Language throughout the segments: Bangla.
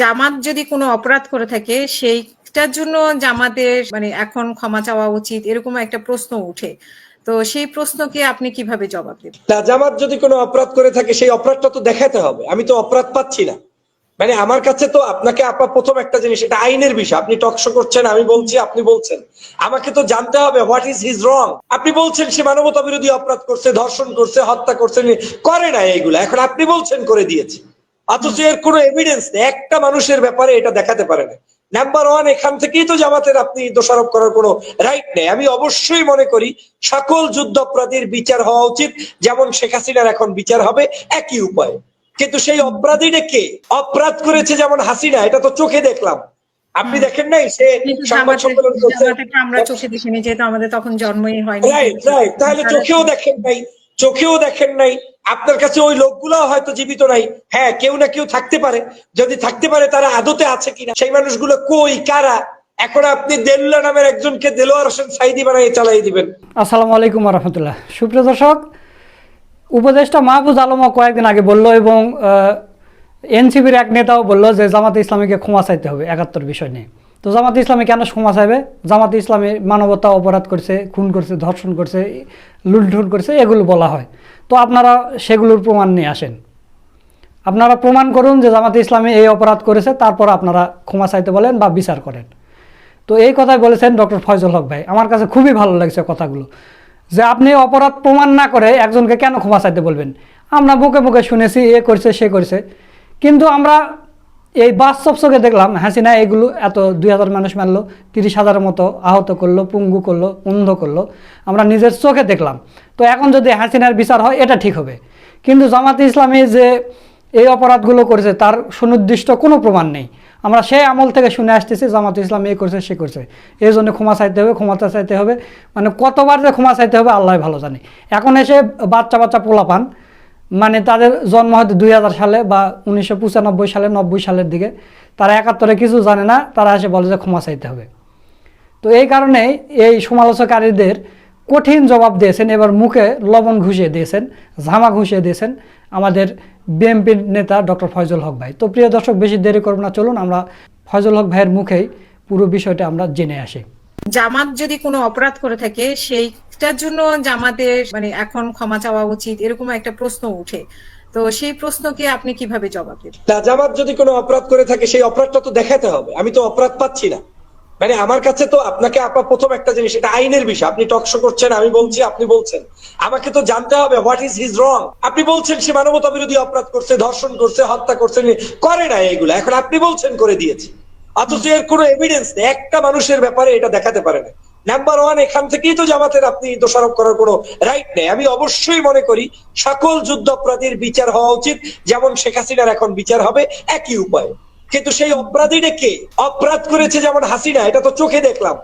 জামাত যদি কোনো অপরাধ করে থাকে, সেইটার জন্য জামাতের মানে এখন ক্ষমা চাওয়া উচিত এরকম একটা প্রশ্ন উঠে। তো সেই প্রশ্নকে আপনি কীভাবে জবাব দেবেন? না, জামাত যদি কোনো অপরাধ করে থাকে, সেই অপরাধটা তো দেখাতে হবে। আমি তো অপরাধ পাচ্ছি না। মানে আমার কাছে তো আপনাকে আপা প্রথম একটা জিনিস, এটা আইনের বিষয়। আপনি টকশো করছেন, আমি বলছি, আপনি বলছেন। আমাকে তো জানতে হবে হোয়াট ইজ হিজ রং আপনি বলছেন, সে মানবতা বিরোধী অপরাধ করছে, ধর্ষণ করছে, হত্যা করছে করে না এইগুলো। এখন আপনি বলছেন, করে দিয়েছে। অথচ এর কোনো এভিডেন্স নেই। একটা মানুষের ব্যাপারে এটা দেখাতে পারে না। নাম্বার ওয়ান এখান থেকেই তো জামাতের আপনি দোষারোপ করার কোনো রাইট নেই। আমি অবশ্যই মনে করি সকল যুদ্ধ অপরাধীর বিচার হওয়া উচিত। যেমন শেখ হাসিনার এখন বিচার হবে একই উপায়ে। কিন্তু সেই অপরাধীটা কে? অপরাধ করেছে যেমন হাসিনা এটা তো চোখে দেখলাম। আপনি দেখেন নাই সে সংবাদ সম্মেলন করছে? আমরা চোখে দেখিনি যেহেতু আমাদের তখন জন্মই হয়নি। রাইট রাইট তাহলে চোখেও দেখেন নাই চোখেও দেখেন নাই। আপনার কাছে ওই লোকগুলো হয়তো জীবিত নাই। হ্যাঁ কেউ না কেউ থাকতে পারে। যদি থাকতে পারে, তারা আদতে আছে কিনা? সেই মানুষগুলো কই, কারা? এখন আপনি দেলুল্লাহ নামের একজনকে দেলোয়ার হোসেন সাইদি বানাই চালাই দিবেন। আসসালামু আলাইকুম রহমতুল্লাহ। সুপ্রিয় দর্শক, উপদেষ্টা মাহবুজ আলমও কয়েকদিন আগে বলল এবং এনসিবির এক নেতাও বলল যে জামাতে ইসলামীকে ক্ষমা চাইতে হবে, একাত্তর বিষয় নিয়ে। তো জামাতে ইসলামী কেন ক্ষমা চাইবে? জামাতে ইসলামী মানবতা অপরাধ করছে, খুন করছে, ধর্ষণ করছে, লুণ্ঠন করছে, এগুলো বলা হয়। তো আপনারা সেগুলোর প্রমাণ নিয়ে আসেন। আপনারা প্রমাণ করুন যে জামাতে ইসলামে এই অপরাধ করেছে, তারপর আপনারা ক্ষমা চাইতে বলেন বা বিচার করেন। তো এই কথাই বলেছেন ডক্টর ফয়জল হক ভাই। আমার কাছে খুবই ভালো লাগছে কথাগুলো। যে আপনি অপরাধ প্রমাণ না করে একজনকে কেন ক্ষমা চাইতে বলবেন? আমরা বুকে বুকে শুনেছি, এ করছে, সে করছে। কিন্তু আমরা এই বাস্তব চোখে দেখলাম, হাসিনা এগুলো এত দুই হাজার মানুষ মারলো, তিরিশ হাজারের মতো আহত করল, পুঙ্গু করল, অন্ধ করল, আমরা নিজের চোখে দেখলাম। তো এখন যদি হাসিনার বিচার হয়, এটা ঠিক হবে। কিন্তু জামাতে ইসলামী যে এই অপরাধগুলো করেছে, তার সুনির্দিষ্ট কোনো প্রমাণ নেই। আমরা সেই আমল থেকে শুনে আসতেছি, জামাত ইসলাম এ করছে, সে করছে। এই জন্য ক্ষমা চাইতে হবে, ক্ষমতা চাইতে হবে। মানে কতবার যে ক্ষমা চাইতে হবে, আল্লাহ ভালো জানে। এখন এসে বাচ্চা বাচ্চা পোলা পান মানে তাদের জন্ম হয়তো দুই হাজার সালে বা উনিশশো পঁচানব্বই সালে, নব্বই সালের দিকে। তারা একাত্তরে কিছু জানে না, তারা এসে বলে যে ক্ষমা চাইতে হবে। তো এই কারণে এই সমালোচকারীদের কঠিন জবাব দিয়েছেন, এবার মুখে লবণ ঘুষিয়ে দিয়েছেন, ঝামা ঘুষিয়ে দিয়েছেন আমাদের বিএনপির নেতা ডক্টর ফয়জুল হক ভাই। তো প্রিয় দর্শক, বেশি দেরি করব না, চলুন আমরা ফয়জুল হক ভাইয়ের মুখেই পুরো বিষয়টা আমরা জেনে আসি। জামাত যদি কোনো অপরাধ করে থাকে সেইটার জন্য জামাতের মানে এখন ক্ষমা চাওয়া উচিত, এরকম একটা প্রশ্ন উঠে। তো সেই প্রশ্নকে আপনি কীভাবে জবাব জামাত যদি কোনো অপরাধ করে থাকে, সেই অপরাধটা তো দেখাতে হবে। আমি তো অপরাধ পাচ্ছি না। মানে আমার কাছে তো আপনাকে আপা প্রথম একটা জিনিস, এটা আইনের বিষয়। আপনি টকশো করছেন, আমি বলছি, আপনি বলছেন। আমাকে তো জানতে হবে হোয়াট ইজ হিজ রং আপনি বলছেন সে মানবতা বিরোধী অপরাধ করছে, ধর্ষণ করছে, হত্যা করছে করে না এইগুলো। এখন আপনি বলছেন করে দিয়েছে। অথচ এর কোনো এভিডেন্স নেই। একটা মানুষের ব্যাপারে এটা দেখাতে পারে না। নাম্বার ওয়ান এখান থেকেই তো জামাতের আপনি দোষারোপ করার কোনো রাইট নেই। আমি অবশ্যই মনে করি সকল যুদ্ধ অপরাধীর বিচার হওয়া উচিত যেমন শেখ হাসিনার এখন বিচার হবে একই উপায়ে। কিন্তু সেই অপরাধীটা কে? অপরাধ করেছে যেমন হাসিনা এটা তো চোখে দেখলাম।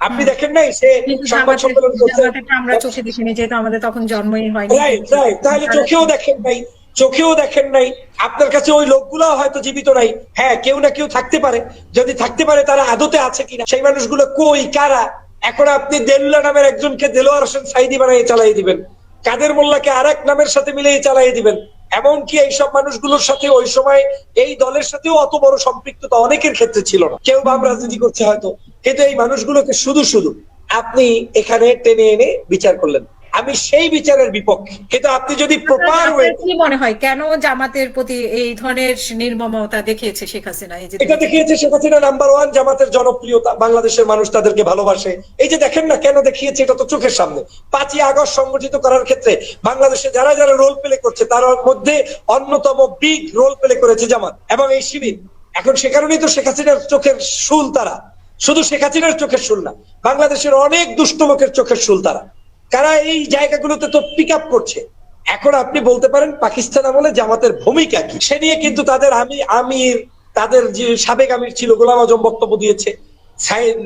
আপনি দেখেন নাই সে সংবাদ সম্মেলন করছে? আমরা চোখে দেখিনি যেহেতু আমাদের তখন জন্মই হয়নি। রাইট রাইট তাহলে চোখেও দেখেন নাই চোখেও দেখেন নাই। আপনার কাছে ওই লোকগুলো হয়তো জীবিত নাই। হ্যাঁ কেউ না কেউ থাকতে পারে। যদি থাকতে পারে তারা আদতে আছে কিনা? সেই মানুষগুলো কই কারা? এখন আপনি দেল্লা নামের একজনকে দেলোয়ার হোসেন সাইদি বানাই চালাই দিবেন। কাদের মোল্লাকে আর এক নামের সাথে মিলিয়ে চালাই দিবেন। এমনকি এইসব মানুষগুলোর সাথে ওই সময় এই দলের সাথেও অত বড় সম্পৃক্ততা অনেকের ক্ষেত্রে ছিল না। কেউ বাম রাজনীতি করছে হয়তো। কিন্তু এই মানুষগুলোকে শুধু শুধু আপনি এখানে টেনে এনে বিচার করলেন। আমি সেই বিচারের বিপক্ষে। কিন্তু আপনি যদি প্রপার ওয়ে কি মনে হয়? কেন জামাতের প্রতি এই ধরনের নির্মমতা দেখিয়েছে শেখ হাসিনা? এই যে এটা দেখিয়েছে শেখ হাসিনা নাম্বার ওয়ান জামাতের জনপ্রিয়তা বাংলাদেশের মানুষ তাদেরকে ভালোবাসে। এই যে দেখেন না কেন দেখিয়েছে এটা তো চোখের সামনে। পাঁচই আগস্ট সংগঠিত করার ক্ষেত্রে বাংলাদেশে যারা যারা রোল প্লে করছে তার মধ্যে অন্যতম বিগ রোল প্লে করেছে জামাত এবং এই শিবির। এখন সে কারণেই তো শেখ হাসিনার চোখের শুল তারা। শুধু শেখ হাসিনার চোখের শুল না বাংলাদেশের অনেক দুষ্ট লোকের চোখের শুল তারা। কারা এই জায়গাগুলোতে তো পিক আপ করছে? এখন আপনি বলতে পারেন পাকিস্তান আমলে জামাতের ভূমিকা কি? সে নিয়ে কিন্তু তাদের আমি, আমির, তাদের যে সাবেক আমির ছিল, গোলাম আজম বক্তব্য দিয়েছে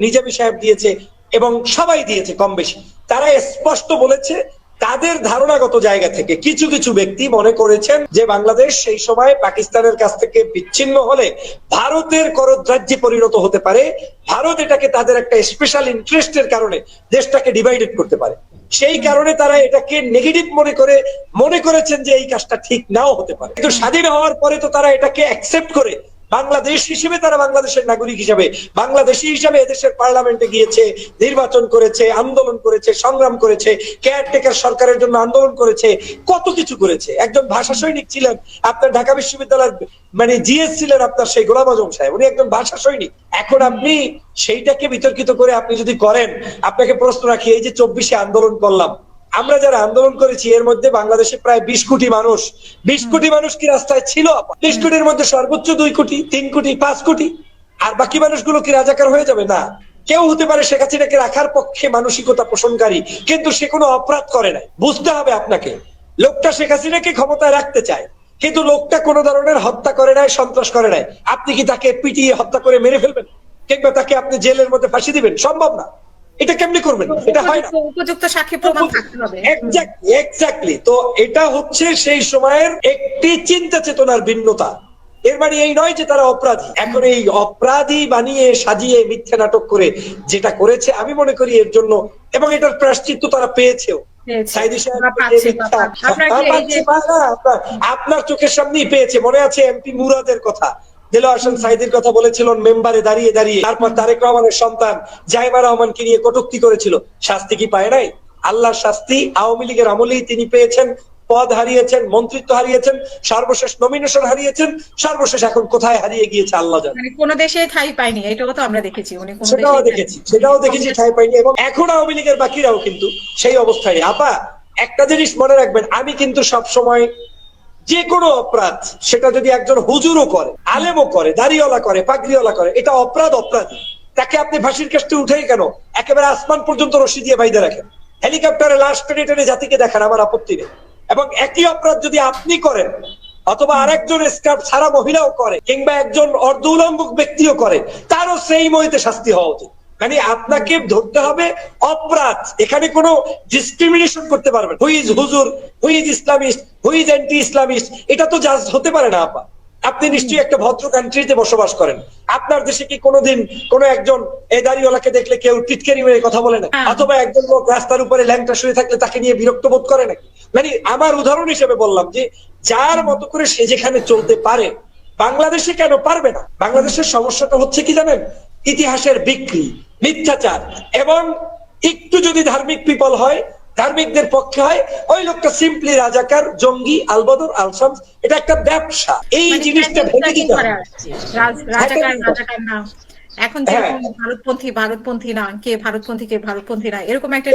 নিজামী সাহেব দিয়েছে এবং সবাই দিয়েছে কম বেশি তারা স্পষ্ট বলেছে তাদের ধারণাগত জায়গা থেকে কিছু কিছু ব্যক্তি মনে করেছেন যে বাংলাদেশ সেই সময় পাকিস্তানের কাছ থেকে বিচ্ছিন্ন হলে ভারতের করদ্রাজ্যে পরিণত হতে পারে। ভারত এটাকে তাদের একটা স্পেশাল ইন্টারেস্টের কারণে দেশটাকে ডিভাইডেড করতে পারে। সেই কারণে তারা এটাকে নেগেটিভ মনে করে, মনে করেছেন যে এই কাজটা ঠিক নাও হতে পারে। কিন্তু স্বাধীন হওয়ার পরে তো তারা এটাকে অ্যাকসেপ্ট করে বাংলাদেশ হিসেবে তারা বাংলাদেশের নাগরিক হিসাবে, বাংলাদেশি হিসাবে এদেশের পার্লামেন্টে গিয়েছে, নির্বাচন করেছে, আন্দোলন করেছে, সংগ্রাম করেছে কেয়ারটেকার সরকারের জন্য আন্দোলন করেছে, কত কিছু করেছে। একজন ভাষা সৈনিক ছিলেন, আপনার ঢাকা বিশ্ববিদ্যালয়ের মানে জিএস ছিলেন আপনার সেই গোলাম আজম সাহেব, উনি একজন ভাষা সৈনিক। এখন আপনি সেইটাকে বিতর্কিত করে আপনি যদি করেন, আপনাকে প্রশ্ন রাখি, এই যে চব্বিশে আন্দোলন করলাম আমরা যারা আন্দোলন করেছি এর মধ্যে বাংলাদেশে প্রায় বিশ কোটি মানুষ। বিশ কোটি মানুষ কি রাস্তায় ছিল? বিশ কোটির মধ্যে সর্বোচ্চ দুই কোটি তিন কোটি পাঁচ কোটি। আর বাকি মানুষগুলো কি রাজাকার হয়ে যাবে? না। কেউ হতে পারে শেখ হাসিনাকে রাখার পক্ষে মানসিকতা পোষণকারী কিন্তু সে কোনো অপরাধ করে নাই। বুঝতে হবে আপনাকে। লোকটা শেখ হাসিনাকে ক্ষমতায় রাখতে চায় কিন্তু লোকটা কোনো ধরনের হত্যা করে নাই সন্ত্রাস করে নাই। আপনি কি তাকে পিটিয়ে হত্যা করে মেরে ফেলবেন? কিংবা তাকে আপনি জেলের মধ্যে ফাঁসি দিবেন? সম্ভব না। এটা কেমনি করবেন? এটা হয় না। উপযুক্ত- সাক্ষী প্রমাণ থাকতে হবে। এক্স্যাক্টলি তো এটা হচ্ছে সেই সময়ের একটি চিন্তা চেতনার ভিন্নতা। এর মানে এই নয় যে তারা অপরাধী। এখন এই অপরাধী বানিয়ে সাজিয়ে মিথ্যা নাটক করে যেটা করেছে আমি মনে করি এর জন্য এবং এটার প্রাশ্চিত্য তারা পেয়েছেও। আপনার চোখের সামনেই পেয়েছে। মনে আছে এমপি মুরাদের কথা। দিল হাসান সাইদির কথা বলেছিলেন মেম্বারে দাঁড়িয়ে দাঁড়িয়ে। তারপর তারেক রহমানের সন্তান জাইমা রহমানকে নিয়ে কটূক্তি করেছিল। শাস্তি কি পায় নাই? আল্লাহর শাস্তি আওয়ামী লীগের আমলেই তিনি পেয়েছেন পদ হারিয়েছেন মন্ত্রিত্ব হারিয়েছেন সর্বশেষ নমিনেশন হারিয়েছেন সর্বশেষ এখন কোথায় হারিয়ে গিয়েছে আল্লাহ জানে। মানে কোনো দেশে ঠাই পায়নি এটাও তো আমরা দেখেছি উনি কোনো সেটাও দেখেছি সেটাও দেখেছি ঠাই পাইনি এবং এখন আওয়ামী লীগের বাকিরাও কিন্তু সেই অবস্থায়। আপা একটা জিনিস মনে রাখবেন আমি কিন্তু সব সময় যে কোনো অপরাধ, সেটা যদি একজন হুজুরও করে, আলেমও করে, দাড়িওয়ালা করে, পাগড়িওয়ালা করে, এটা অপরাধ, অপরাধী। তাকে আপনি ফাঁসির কাছতে উঠেই কেন? একেবারে আসমান পর্যন্ত রশি দিয়ে বাইদে রাখেন। হেলিকপ্টারে লাশ টেনে টেনে জাতিকে দেখান আমার আপত্তি নেই। এবং একই অপরাধ যদি আপনি করেন, অথবা আরেকজন স্কার্ফ ছাড়া মহিলাও করে, কিংবা একজন অর্ধ উলম্বক ব্যক্তিও করে, তারও সেই মহিতে শাস্তি হওয়া উচিত। মানে আপনাকে ধরতে হবে অপরাধ। এখানে কোনো ডিসক্রিমিনেশন করতে পারবেন হুই ইজ হুজুর? Who is Islamist who is anti Islamist এটা তো জাজ হতে পারে না আপা। আপনি নিশ্চয়ই একটা ভদ্র কান্ট্রিতে বসবাস করেন। আপনার দেশে কি কোনোদিন কোনো একজন এই দাড়িওয়ালাকে দেখলে কেউ টিটকারি মেরে কথা বলে না? হ্যাঁ। অথবা একজন লোক রাস্তার উপরে ল্যাংটা শুয়ে থাকলে তাকে নিয়ে বিরক্ত বোধ করে নাকি? মানে আমার উদাহরণ হিসেবে বললাম যে যার মতো করে সে যেখানে চলতে পারে বাংলাদেশে কেন পারবে না? বাংলাদেশের সমস্যাটা হচ্ছে কি জানেন? ইতিহাসের বিক্রি। মিথ্যাচার। এবং একটু যদি ধার্মিক পিপল হয় ধার্মিকদের পক্ষে হয় ওই লোকটা সিম্পলি রাজাকার জঙ্গি আলবদর আলসামস এটা একটা ব্যবসা। এই মানে জিনিসটা ভেঙে দিতে এখন হ্যাঁ। যেরকম ভারতপন্থী ভারতপন্থী না কে ভারতপন্থী কে ভারতপন্থী না এরকম একটা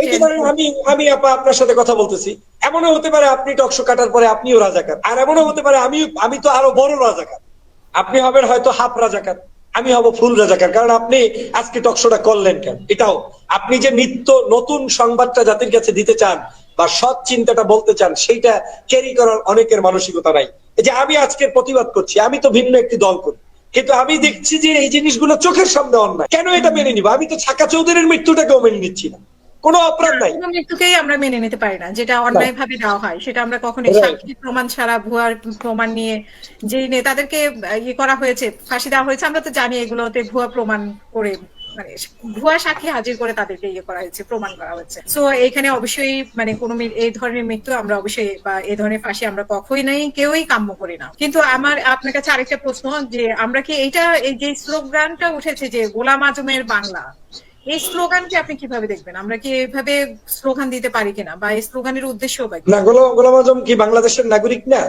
আমি আমি আপা আপনার সাথে কথা বলতেছি। এমনও হতে পারে আপনি টকশো কাটার পরে আপনিও রাজাকার। আর এমনও হতে পারে আমি আমি তো আরও বড় রাজাকার। আপনি হবেন হয়তো হাফ রাজাকার। আমি হব ফুল রাজাকার। কারণ আপনি আজকে টকশোটা করলেন কেন? এটাও, আপনি যে নিত্য নতুন সংবাদটা জাতির কাছে দিতে চান বা সৎ চিন্তাটা বলতে চান, সেইটা ক্যারি করার অনেকের মানসিকতা নাই। যে আমি আজকের প্রতিবাদ করছি, আমি তো ভিন্ন একটি দল করি। কিন্তু আমি দেখছি যে এই জিনিসগুলো চোখের সামনে অন্যায়। কেন এটা মেনে নিব? আমি তো ছাকা চৌধুরীর মৃত্যুটাকেও মেনে নিচ্ছি না। কোনো অপরাধ নাই। মৃত্যুকেই আমরা মেনে নিতে পারি না যেটা অন্যায় ভাবে দেওয়া হয় সেটা আমরা Right. সাক্ষী প্রমাণ ছাড়া ভুয়ার প্রমাণ নিয়ে যে নেতাদেরকে ইয়ে করা হয়েছে ফাঁসি দেওয়া হয়েছে আমরা তো জানি এগুলোতে ভুয়া প্রমাণ করে মানে ভুয়া সাক্ষী হাজির করে তাদেরকে ইয়ে করা হয়েছে প্রমাণ করা হয়েছে। সো এখানে অবশ্যই মানে কোনো এই ধরনের মৃত্যু আমরা অবশ্যই বা এই ধরনের ফাঁসি আমরা কখনোই নাই কেউই কাম্য করি না। কিন্তু আমার আপনার কাছে আরেকটা প্রশ্ন যে আমরা কি এইটা এই যে স্লোগানটা উঠেছে যে গোলাম আজমের বাংলা এই স্লোগানকে আপনি কীভাবে দেখবেন? আমরা কি এইভাবে স্লোগান দিতে পারি কিনা? বা এই স্লোগানের উদ্দেশ্য বা না গোলাম গোলাম আজম কি বাংলাদেশের নাগরিক না?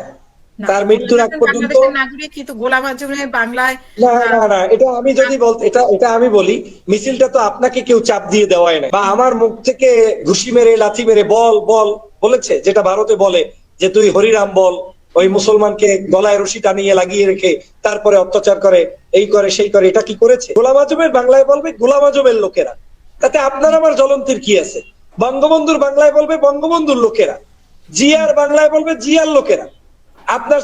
তার মৃত্যুর আগ পর্যন্ত নাগরিক কিন্তু গোলাম আজমের বাংলায় না না না এটা আমি যদি বলতে এটা এটা আমি বলি মিছিলটা তো আপনাকে কেউ চাপ দিয়ে দেওয়াই না বা আমার মুখ থেকে ঘুষি মেরে লাথি মেরে বল বল বলেছে যেটা ভারতে বলে যে তুই হরিরাম বল ওই মুসলমানকে গলায় রশি টানিয়ে লাগিয়ে রেখে তারপরে অত্যাচার করে এই করে সেই করে এটা কি করেছে? গোলাম আজমের বাংলায় বলবে গোলাম আজমের লোকেরা। তাতে আপনার আমার জ্বলন্তির কি আছে? বঙ্গবন্ধুর বাংলায় বলবে বঙ্গবন্ধুর লোকেরা। জিয়ার বাংলায় বলবে জিয়ার লোকেরা। আপনার।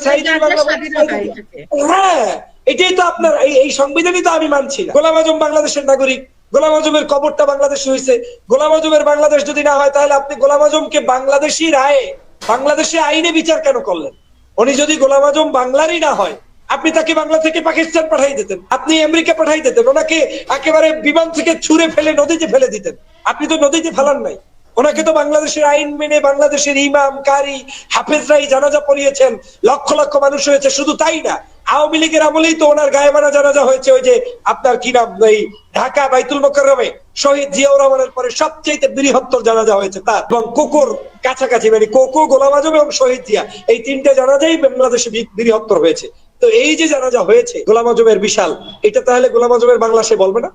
হ্যাঁ এটাই তো আপনার এই এই সংবিধানই তো আমি মানছি না। গোলাম আজম বাংলাদেশের নাগরিক। গোলাম আজমের কবরটা বাংলাদেশে হয়েছে। গোলাম আজমের বাংলাদেশ যদি না হয় তাহলে আপনি গোলাম আজমকে বাংলাদেশি রায়ে বাংলাদেশে আইনে বিচার কেন করলেন? উনি যদি গোলাম আজম বাংলারই না হয়, আপনি তাকে বাংলা থেকে পাকিস্তান পাঠাই দিতেন, আপনি আমেরিকা পাঠাই দিতেন, ওনাকে একেবারে বিমান থেকে ছুঁড়ে ফেলে নদীতে ফেলে দিতেন। আপনি তো নদীতে ফেলান নাই। ওনাকে তো বাংলাদেশের আইন মেনে বাংলাদেশের ইমাম, কারি, হাফেজরাই জানাজা পড়িয়েছেন। লক্ষ লক্ষ মানুষ হয়েছে, শুধু তাই না, আওয়ামী লীগের আমলেই তো ওনার গায়েবানা জানাজা হয়েছে। ওই যে আপনার কি নাম এই ঢাকা বাইতুল মোকাররমে শহীদ জিয়াউর রহমানের পরে সবচেয়ে বৃহত্তর জানাজা হয়েছে তার। এবং কোকোর কাছাকাছি মানে কোকো গোলাম আজম এবং শহীদ জিয়া, এই তিনটে জানাজাই বাংলাদেশে বৃহত্তর হয়েছে। তো এই যে জানাজা হয়েছে গোলাম আজমের বিশাল, এটা তাহলে গোলাম আজমের বাংলা সে বলবে না?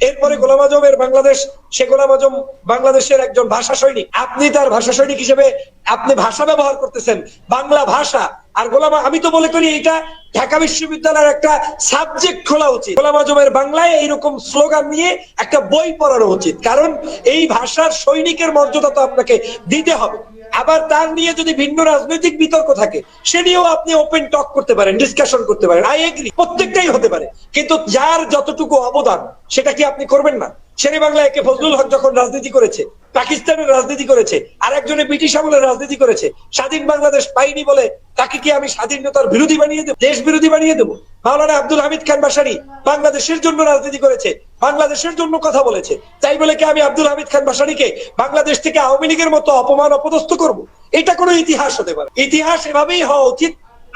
এরপরে গোলাম আজমের বাংলাদেশ, সে গোলাম আজম বাংলাদেশের একজন ভাষা সৈনিক। আপনি তার ভাষা সৈনিক হিসেবে আপনি ভাষা ব্যবহার করতেছেন, বাংলা ভাষা। আর গোলাম, আমি তো মনে করি এটা ঢাকা বিশ্ববিদ্যালয়ের একটা সাবজেক্ট খোলা উচিত। গোলাম আজমের বাংলায় এইরকম স্লোগান নিয়ে একটা বই পড়ানো উচিত। কারণ এই ভাষার সৈনিকের মর্যাদা তো আপনাকে দিতে হবে। আবার তার নিয়ে যদি ভিন্ন রাজনৈতিক বিতর্ক থাকে, সে নিয়েও আপনি ওপেন টক করতে পারেন ডিসকাশন করতে পারেন। আই এগ্রি প্রত্যেকটাই হতে পারে। কিন্তু যার যতটুকু অবদান, সেটা কি আপনি করবেন না? শেরে বাংলা একে ফজলুল হক যখন রাজনীতি করেছে পাকিস্তানের রাজনীতি করেছে আর একজনে ব্রিটিশ আমলের রাজনীতি করেছে, স্বাধীন বাংলাদেশ পাইনি বলে তাকে কি আমি স্বাধীনতার বিরোধী বানিয়ে দেবো, দেশ বিরোধী বানিয়ে দেবো? মাওলানা আব্দুল হামিদ খান বাসারি বাংলাদেশের জন্য রাজনীতি করেছে, বাংলাদেশের জন্য কথা বলেছে, তাই বলে কি আমি আব্দুল হামিদ খান বাসারিকে বাংলাদেশ থেকে আওয়ামী লীগের মতো অপমান অপদস্থ করব? এটা কোনো ইতিহাস হতে পারে। ইতিহাস এভাবেই হওয়া উচিত,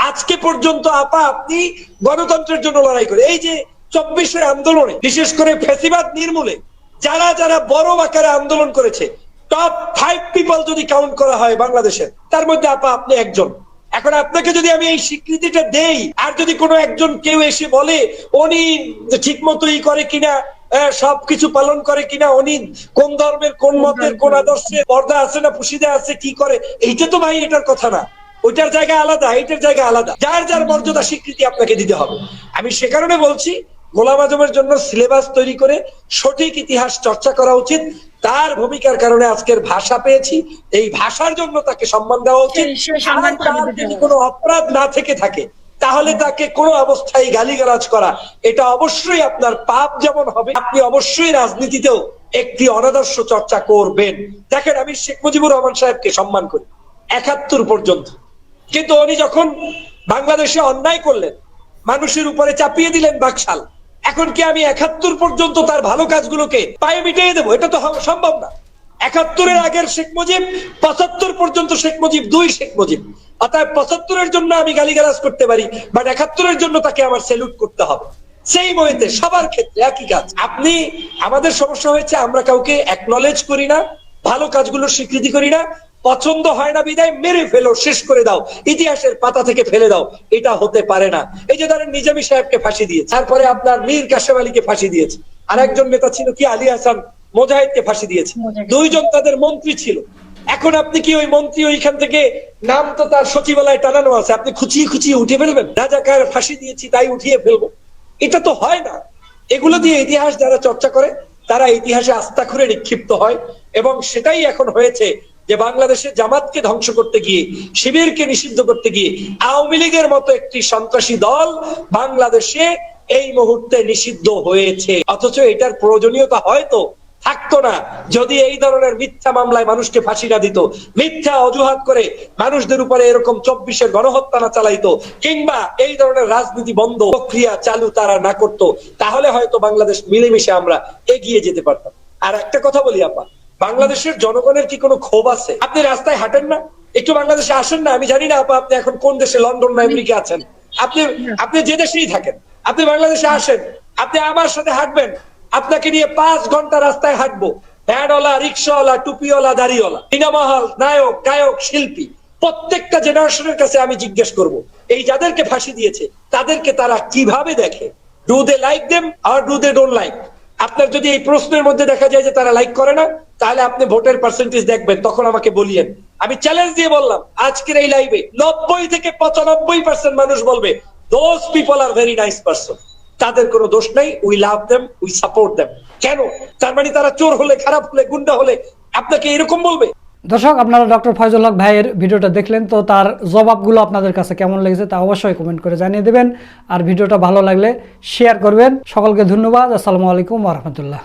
আজকে পর্যন্ত আপা আপনি গণতন্ত্রের জন্য লড়াই করে, এই যে চব্বিশের আন্দোলনে, বিশেষ করে ফেসিবাদ নির্মূলে যারা যারা বড় আকারে আন্দোলন করেছে টপ ফাইভ পিপল যদি কাউন্ট করা হয় বাংলাদেশের তার মধ্যে আপা আপনি একজন। এখন আপনাকে যদি আমি এই স্বীকৃতিটা দেই, আর যদি কোনো একজন কেউ এসে বলে উনি ঠিক মতোই করে কিনা সবকিছু পালন করে কিনা উনি কোন ধর্মের, কোন মতের, কোন আদর্শে, পর্দা আছে না, পুশিদা আছে, কি করে? এইটা তো ভাই এটার কথা না। ওইটার জায়গা আলাদা, এইটার জায়গা আলাদা। যার যার মর্যাদা, স্বীকৃতি আপনাকে দিতে হবে। আমি সে কারণে বলছি গোলাম আজমের জন্য সিলেবাস তৈরি করে সঠিক ইতিহাস চর্চা করা উচিত। তার ভূমিকার কারণে আজকের ভাষা পেয়েছি। এই ভাষার জন্য তাকে সম্মান দেওয়া উচিত। যদি কোনো অপরাধ না থেকে থাকে তাহলে তাকে কোনো অবস্থায় গালিগালাজ করা এটা অবশ্যই আপনার পাপ যেমন হবে আপনি অবশ্যই রাজনীতিতেও একটি অনাদর্শ চর্চা করবেন। দেখেন আমি শেখ মুজিবুর রহমান সাহেবকে সম্মান করি একাত্তর পর্যন্ত। কিন্তু উনি যখন বাংলাদেশে অন্যায় করলেন মানুষের উপরে চাপিয়ে দিলেন বাকশাল এখন কি আমি একাত্তর পর্যন্ত তার ভালো কাজগুলোকে পায়ে মিটিয়ে দেবো? এটা তো হওয়া সম্ভব না। একাত্তরের আগের শেখ মুজিব, পঁচাত্তর পর্যন্ত শেখ মুজিব, দুই শেখ মুজিব। অর্থাৎ পঁচাত্তরের জন্য আমি গালিগালাজ করতে পারি বাট একাত্তরের জন্য তাকে আমার সেলুট করতে হবে। সেই ময়েতে সবার ক্ষেত্রে একই কাজ। আপনি, আমাদের সমস্যা হয়েছে, আমরা কাউকে একনলেজ করি না, ভালো কাজগুলো স্বীকৃতি করি না পছন্দ হয় না বিদায় মেরে ফেলো শেষ করে দাও ইতিহাসের পাতা থেকে ফেলে দাও এটা হতে পারে না। এই যে ধরেন নিজামী সাহেবকে ফাঁসি দিয়েছে তারপরে আপনার মীর কাশেম আলীকে ফাঁসি দিয়েছে আর একজন নেতা ছিল কি আলী হাসান মোজাহিদকে ফাঁসি দিয়েছে দুইজন তাদের মন্ত্রী ছিল। এখন আপনি কি ওই মন্ত্রী ওইখান থেকে নাম তো তার সচিবালয়ে টানানো আছে আপনি খুচিয়ে খুচিয়ে উঠে ফেলবেন? রাজাকার ফাঁসি দিয়েছি তাই উঠিয়ে ফেলব। এটা তো হয় না। এগুলো দিয়ে ইতিহাস যারা চর্চা করে তারা ইতিহাসে আস্থা করে নিক্ষিপ্ত হয় এবং সেটাই এখন হয়েছে যে বাংলাদেশে জামাতকে ধ্বংস করতে গিয়ে, শিবিরকে নিষিদ্ধ করতে গিয়ে, আওয়ামী লীগের মতো একটি সন্ত্রাসী দল বাংলাদেশে এই মুহূর্তে নিষিদ্ধ হয়েছে। অথচ এটার প্রয়োজনীয়তা হয়তো থাকতো না। যদি এই ধরনের মিথ্যা মামলায় মানুষকে ফাঁসি না দিত, মিথ্যা অজুহাত করে মানুষদের উপরে এরকম চব্বিশের গণহত্যা না চালাইতো, কিংবা এই ধরনের রাজনীতি বন্ধ প্রক্রিয়া চালু তারা না করত, তাহলে হয়তো বাংলাদেশ মিলেমিশে আমরা এগিয়ে যেতে পারতাম। আর একটা কথা বলি, আপা। বাংলাদেশের জনগণের কি কোনো ক্ষোভ আছে? আপনি রাস্তায় হাঁটেন না? একটু বাংলাদেশে আসেন না? আমি জানি না আপা, আপনি এখন কোন দেশে, লন্ডন না আমেরিকা আছেন। আপনি আপনি যে দেশেই থাকেন, আপনি বাংলাদেশে আসেন, আপনি আমার সাথে হাঁটবেন, আপনাকে নিয়ে পাঁচ ঘণ্টা রাস্তায় হাঁটবো। ভ্যানওয়ালা, রিক্সাওয়ালা, টুপিওয়ালা, দাড়িওয়ালা সিনেমা হল নায়ক, গায়ক, শিল্পী, প্রত্যেকটা জেনারেশনের কাছে আমি জিজ্ঞেস করব, এই যাদেরকে ফাঁসি দিয়েছে, তাদেরকে তারা কীভাবে দেখে? ডু দে লাইক দেম আর ডু দে ডোন্ট লাইক আপনার যদি এই প্রশ্নের মধ্যে দেখা যায় যে তারা লাইক করে না তাহলে আপনি ভোটের পার্সেন্টেজ দেখবেন, তখন আমাকে বলিয়েন। আমি চ্যালেঞ্জ দিয়ে বললাম, আজকের এই লাইভে নব্বই থেকে পঁচানব্বই পার্সেন্ট মানুষ বলবে those people are very nice person তাদের কোনো দোষ নাই we love them we support them কেন? তার মানে তারা চোর হলে, খারাপ হলে, গুন্ডা হলে, আপনাকে এরকম বলবে? দর্শক, আপনারা ডক্টর ফয়জুল হক ভাইয়ের ভিডিওটা দেখলেন, তো তার জবাবগুলো আপনাদের কাছে কেমন লেগেছে তা অবশ্যই কমেন্ট করে জানিয়ে দেবেন। আর ভিডিওটা ভালো লাগলে শেয়ার করবেন। সকলকে ধন্যবাদ, আসসালামু আলাইকুম রহমতুল্লাহ।